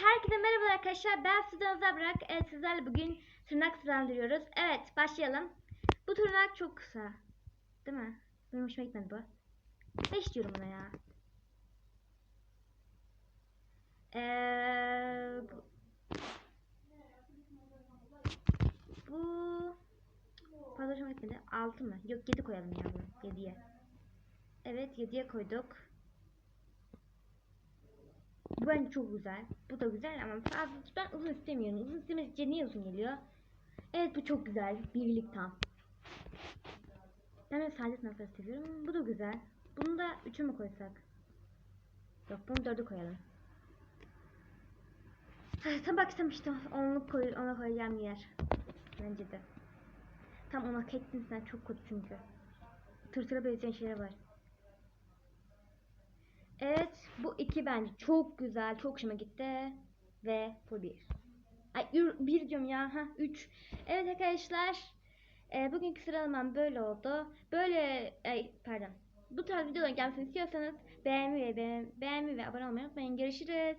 herkese merhaba arkadaşlar. Ben Sudan Zabrak. Evet sizlerle bugün tırnak sırandırıyoruz. Evet başlayalım. Bu tırnak çok kısa. Değil mi? Benim hoşuma gitmedi bu. 5 diyorum buna ya. Ee, bu fazla hoşuma gitmedi. 6 mı? Yok 7 koyalım ya bunu. 7'ye. Evet 7'ye koyduk. Bence çok güzel. Bu da güzel ama fazla ben uzun istemiyorum. Uzun istemedikçe niye uzun geliyor? Evet bu çok güzel. Birlik tam. Ben de sade sınıfları seviyorum. Bu da güzel. Bunu da 3'e mi koysak? Yok bunu 4'e koyalım. Tam bak istemiştim. Onluk koy, ona koyacağım yer. Bence de. Tam ona kettin sen çok kötü çünkü. Tırtıra benzeyen şeyler var. Evet bu iki bence çok güzel çok hoşuma gitti ve bu bir. Ay bir diyorum ya ha üç. Evet arkadaşlar e, bugünkü sıralamam böyle oldu. Böyle ay, pardon bu tarz videoların gelmesini istiyorsanız beğenmeyi ve beğen, beğenmeyi ve abone olmayı unutmayın. Görüşürüz.